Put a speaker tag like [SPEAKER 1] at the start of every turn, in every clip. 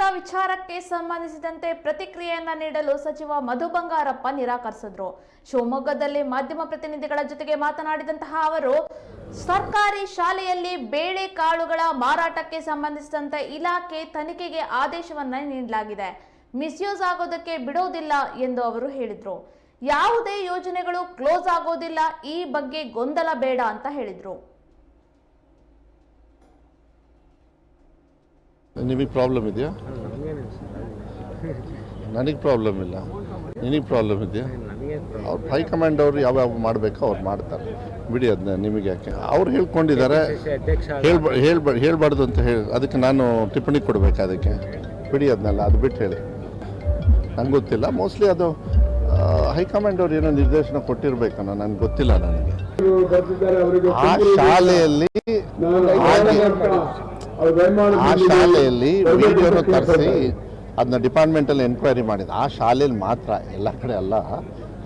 [SPEAKER 1] ಶಿವಮೊಗ್ಗದ ವಿಚಾರಕ್ಕೆ ಸಂಬಂಧಿಸಿದಂತೆ ಪ್ರತಿಕ್ರಿಯೆಯನ್ನ ನೀಡಲು ಸಚಿವ ಮಧು ಬಂಗಾರಪ್ಪ ನಿರಾಕರಿಸಿದ್ರು. ಶಿವಮೊಗ್ಗದಲ್ಲಿ ಮಾಧ್ಯಮ ಪ್ರತಿನಿಧಿಗಳ ಜೊತೆಗೆ ಮಾತನಾಡಿದಂತಹ ಅವರು, ಸರ್ಕಾರಿ ಶಾಲೆಯಲ್ಲಿ ಬೇಳೆ ಕಾಳುಗಳ ಮಾರಾಟಕ್ಕೆ ಸಂಬಂಧಿಸಿದಂತೆ ಇಲಾಖೆ ತನಿಖೆಗೆ ಆದೇಶವನ್ನ ನೀಡಲಾಗಿದೆ. ಮಿಸ್ಯೂಸ್ ಆಗೋದಕ್ಕೆ ಬಿಡೋದಿಲ್ಲ ಎಂದು ಅವರು ಹೇಳಿದ್ರು. ಯಾವುದೇ ಯೋಜನೆಗಳು ಕ್ಲೋಸ್ ಆಗೋದಿಲ್ಲ, ಈ ಬಗ್ಗೆ ಗೊಂದಲ ಬೇಡ ಅಂತ ಹೇಳಿದ್ರು.
[SPEAKER 2] ನಿಮಗೆ ಪ್ರಾಬ್ಲಮ್ ಇದೆಯಾ? ನನಗೆ ಪ್ರಾಬ್ಲಮ್ ಇಲ್ಲ. ನಿನಗೆ ಪ್ರಾಬ್ಲಮ್ ಇದೆಯಾ? ಅವ್ರು ಹೈಕಮಾಂಡ್ ಅವರು ಯಾವ್ಯಾವ ಮಾಡಬೇಕೋ ಅವ್ರು ಮಾಡ್ತಾರೆ. ಬಿಡಿ ಅದನ್ನ ನಿಮಗೆ ಯಾಕೆ? ಅವ್ರು ಹೇಳ್ಕೊಂಡಿದ್ದಾರೆ ಹೇಳ್ಬ ಹೇಳ್ಬ ಹೇಳ್ಬಾರ್ದು ಅಂತ ಹೇಳಿ ಅದಕ್ಕೆ ನಾನು ಟಿಪ್ಪಣಿ ಕೊಡಬೇಕು ಅದಕ್ಕೆ? ಬಿಡಿ ಅದನ್ನೆಲ್ಲ ಅದು ಬಿಟ್ಟು ಹೇಳಿ. ನಂಗೆ ಗೊತ್ತಿಲ್ಲ. ಮೋಸ್ಟ್ಲಿ ಅದು ಹೈಕಮಾಂಡ್ ಅವ್ರು ಏನೋ ನಿರ್ದೇಶನ ಕೊಟ್ಟಿರ್ಬೇಕನ್ನೋ ನನಗೆ ಗೊತ್ತಿಲ್ಲ ನನಗೆ. ಆ ಶಾಲೆಯಲ್ಲಿ ಆ ಶಾಲೆಯಲ್ಲಿ ವಿಡಿಯೋನ ತರಿಸಿ ಅದನ್ನ ಡಿಪಾರ್ಟ್ಮೆಂಟಲ್ಲಿ ಎನ್ಕ್ವೈರಿ ಮಾಡಿದ. ಆ ಶಾಲೆಯಲ್ಲಿ ಮಾತ್ರ ಎಲ್ಲ ಕಡೆ ಅಲ್ಲ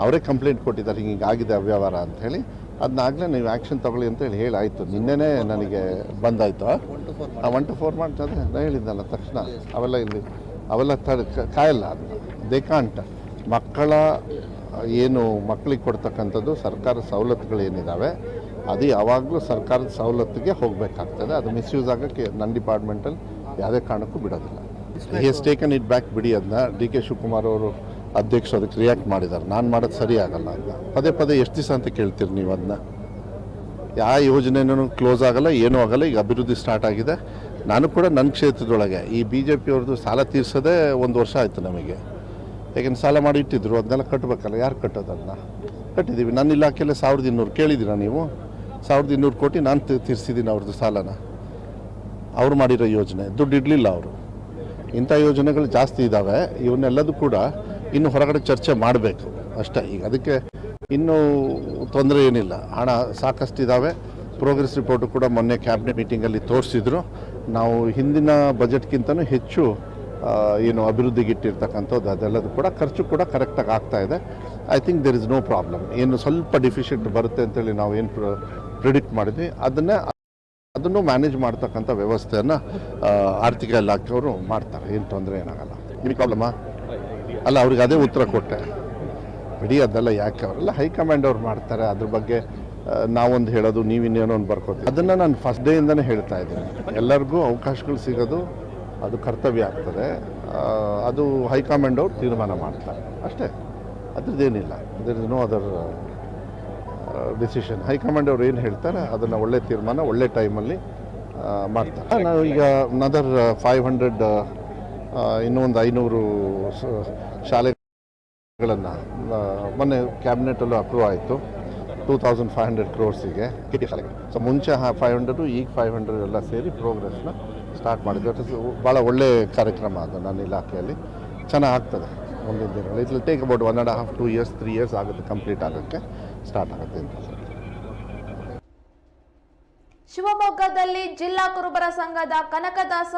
[SPEAKER 2] ಅವರೇ ಕಂಪ್ಲೇಂಟ್ ಕೊಟ್ಟಿದ್ದಾರೆ ಹಿಂಗಾಗಿದೆ ಅವ್ಯವಹಾರ ಅಂತ ಹೇಳಿ. ಅದನ್ನಾಗಲೇ ನೀವು ಆ್ಯಕ್ಷನ್ ತಗೊಳ್ಳಿ ಅಂತ ಹೇಳಿ ಹೇಳಾಯಿತು ನಿನ್ನೆನೇ ನನಗೆ ಬಂದಾಯಿತು. ಆ ಒನ್ ಟು ಫೋರ್ ಮಾಡ್ತದೆ ನಾನು ಹೇಳಿದ್ದಲ್ಲ ತಕ್ಷಣ. ಅವೆಲ್ಲ ಇಲ್ಲಿ ಅವೆಲ್ಲ ತ ಕಾಯಲ್ಲ ಅದನ್ನ ದೇಕಾಂಟ ಮಕ್ಕಳ ಏನು ಮಕ್ಕಳಿಗೆ ಕೊಡ್ತಕ್ಕಂಥದ್ದು ಸರ್ಕಾರ ಸವಲತ್ತುಗಳೇನಿದ್ದಾವೆ ಅದು ಯಾವಾಗಲೂ ಸರ್ಕಾರದ ಸವಲತ್ತಿಗೆ ಹೋಗಬೇಕಾಗ್ತದೆ. ಅದು ಮಿಸ್ಯೂಸ್ ಆಗೋಕ್ಕೆ ನನ್ನ ಡಿಪಾರ್ಟ್ಮೆಂಟಲ್ಲಿ ಯಾವುದೇ ಕಾರಣಕ್ಕೂ ಬಿಡೋದಿಲ್ಲ. ಎಸ್ ಟೇಕನ್ ಇಟ್ ಬ್ಯಾಕ್ ಬಿಡಿ ಅದನ್ನ. ಡಿ ಕೆ ಶಿವಕುಮಾರ್ ಅವರು ಅಧ್ಯಕ್ಷ ಅದಕ್ಕೆ ರಿಯಾಕ್ಟ್ ಮಾಡಿದ್ದಾರೆ. ನಾನು ಮಾಡೋದು ಸರಿ ಆಗಲ್ಲ ಅಂತ. ಪದೇ ಪದೇ ಎಷ್ಟು ದಿವಸ ಅಂತ ಕೇಳ್ತೀರಿ ನೀವು ಅದನ್ನ? ಯಾವ ಯೋಜನೆನೂ ಕ್ಲೋಸ್ ಆಗಲ್ಲ, ಏನೂ ಆಗಲ್ಲ, ಈಗ ಅಭಿವೃದ್ಧಿ ಸ್ಟಾರ್ಟ್ ಆಗಿದೆ. ನಾನು ಕೂಡ ನನ್ನ ಕ್ಷೇತ್ರದೊಳಗೆ. ಈ ಬಿ ಜೆ ಪಿಯವ್ರದ್ದು ಸಾಲ ತೀರ್ಸೋದೇ ಒಂದು ವರ್ಷ ಆಯಿತು ನಮಗೆ. ಯಾಕೆಂದ್ರೆ ಸಾಲ ಮಾಡಿ ಇಟ್ಟಿದ್ರು, ಅದನ್ನೆಲ್ಲ ಕಟ್ಟಬೇಕಲ್ಲ ಯಾರು ಕಟ್ಟೋದು ಅದನ್ನ? ಕಟ್ಟಿದ್ದೀವಿ. ನನ್ನ ಇಲಾಖೆಯಲ್ಲೇ ಸಾವಿರದ ಇನ್ನೂರು ಕೇಳಿದ್ದೀರಾ ನೀವು? ಸಾವಿರದ ಇನ್ನೂರು ಕೋಟಿ ನಾನು ತೀರಿಸಿದ್ದೀನಿ ಅವ್ರದ್ದು ಸಾಲನ. ಅವ್ರು ಮಾಡಿರೋ ಯೋಜನೆ. ದುಡ್ಡು ಇಡಲಿಲ್ಲ ಅವರು. ಇಂಥ ಯೋಜನೆಗಳು ಜಾಸ್ತಿ ಇದ್ದಾವೆ ಇವನ್ನೆಲ್ಲದೂ ಕೂಡ ಇನ್ನು ಹೊರಗಡೆ ಚರ್ಚೆ ಮಾಡಬೇಕು. ಅಷ್ಟೇ. ಈಗ ಅದಕ್ಕೆ ಇನ್ನೂ ತೊಂದರೆ ಏನಿಲ್ಲ. ಹಣ ಸಾಕಷ್ಟು ಇದ್ದಾವೆ ಪ್ರೋಗ್ರೆಸ್ ರಿಪೋರ್ಟು ಕೂಡ ಮೊನ್ನೆ ಕ್ಯಾಬಿನೆಟ್ ಮೀಟಿಂಗಲ್ಲಿ ತೋರಿಸಿದ್ರು. ನಾವು ಹಿಂದಿನ ಬಜೆಟ್ಗಿಂತನೂ ಹೆಚ್ಚು ಏನು ಅಭಿವೃದ್ಧಿಗೆ ಇಟ್ಟಿರ್ತಕ್ಕಂಥದ್ದು ಅದೆಲ್ಲದು ಕೂಡ ಖರ್ಚು ಕೂಡ ಕರೆಕ್ಟಾಗಿ ಆಗ್ತಾ ಇದೆ. I think there is no problem ಏನು ಸ್ವಲ್ಪ ಡಿಫಿಷಿಯೆಂಟ್ ಬರುತ್ತೆ ಅಂತೇಳಿ ನಾವು ಏನು ಪ್ರಿಡಿಕ್ಟ್ ಮಾಡಿದ್ವಿ. ಅದನ್ನೇ ಅದನ್ನು ಮ್ಯಾನೇಜ್ ಮಾಡ್ತಕ್ಕಂಥ ವ್ಯವಸ್ಥೆಯನ್ನು ಆರ್ಥಿಕ ಇಲಾಖೆಯವರು ಮಾಡ್ತಾರೆ. ಏನು ತೊಂದರೆ ಏನಾಗಲ್ಲ. ಏನು ಪ್ರಾಬ್ಲಮಾ ಅಲ್ಲ, ಅವ್ರಿಗೆ ಅದೇ ಉತ್ತರ ಕೊಟ್ಟೆ. ಬಿಡಿ, ಅದೆಲ್ಲ ಯಾಕೆ ಅವರೆಲ್ಲ ಹೈಕಮಾಂಡ್ ಅವ್ರು ಮಾಡ್ತಾರೆ. ಅದ್ರ ಬಗ್ಗೆ ನಾವೊಂದು ಹೇಳೋದು ನೀವಿನ್ನೇನೋ ಒಂದು ಬರ್ಕೋತೀವಿ. ಅದನ್ನು ನಾನು ಫಸ್ಟ್ ಡೇಯಿಂದನೇ ಹೇಳ್ತಾ ಇದ್ದೀನಿ. ಎಲ್ಲರಿಗೂ ಅವಕಾಶಗಳು ಸಿಗೋದು, ಅದು ಕರ್ತವ್ಯ ಆಗ್ತದೆ. ಅದು ಹೈಕಮಾಂಡ್ ಅವ್ರು ತೀರ್ಮಾನ ಮಾಡ್ತಾರೆ. ಅಷ್ಟೇ. ಅದ್ರದ್ದೇನಿಲ್ಲ. Their other decision high command ಅವ್ರು ಏನು ಹೇಳ್ತಾರೆ ಅದನ್ನು ಒಳ್ಳೆ ತೀರ್ಮಾನ ಒಳ್ಳೆ ಟೈಮಲ್ಲಿ ಮಾಡ್ತಾರೆ. ನಾವು ಈಗ ನದರ್ ಫೈವ್ ಹಂಡ್ರೆಡ್ ಇನ್ನೊಂದು ಐನೂರು ಶಾಲೆಗಳನ್ನು ಮೊನ್ನೆ ಕ್ಯಾಬಿನೆಟಲ್ಲೂ ಅಪ್ರೂವ್ ಆಯಿತು. ಟೂ ತೌಸಂಡ್ ಫೈವ್ ಹಂಡ್ರೆಡ್ ಕ್ರೋರ್ಸಿಗೆ ಟಿ ಸೊ ಮುಂಚೆ ಫೈವ್ ಹಂಡ್ರೆಡು ಈಗ ಫೈವ್ ಹಂಡ್ರೆಡ್ ಎಲ್ಲ ಸೇರಿ ಪ್ರೋಗ್ರೆಸ್ನ ಸ್ಟಾರ್ಟ್ ಮಾಡಿದ್ವಿ. ಭಾಳ ಒಳ್ಳೆ ಕಾರ್ಯಕ್ರಮ ಅದು ನನ್ನ ಇಲಾಖೆಯಲ್ಲಿ. ಚೆನ್ನಾಗಿ ಆಗ್ತದೆ ಮುಂದಿನ ದಿನಗಳು it will take about one and half two years three years ಆಗುತ್ತೆ ಕಂಪ್ಲೀಟ್ ಆಗೋಕ್ಕೆ. ಸ್ಟಾರ್ಟ್ ಆಗುತ್ತೆ ಅಂತ.
[SPEAKER 1] ಶಿವಮೊಗ್ಗದಲ್ಲಿ ಜಿಲ್ಲಾ ಕುರುಬರ ಸಂಘದ ಕನಕದಾಸ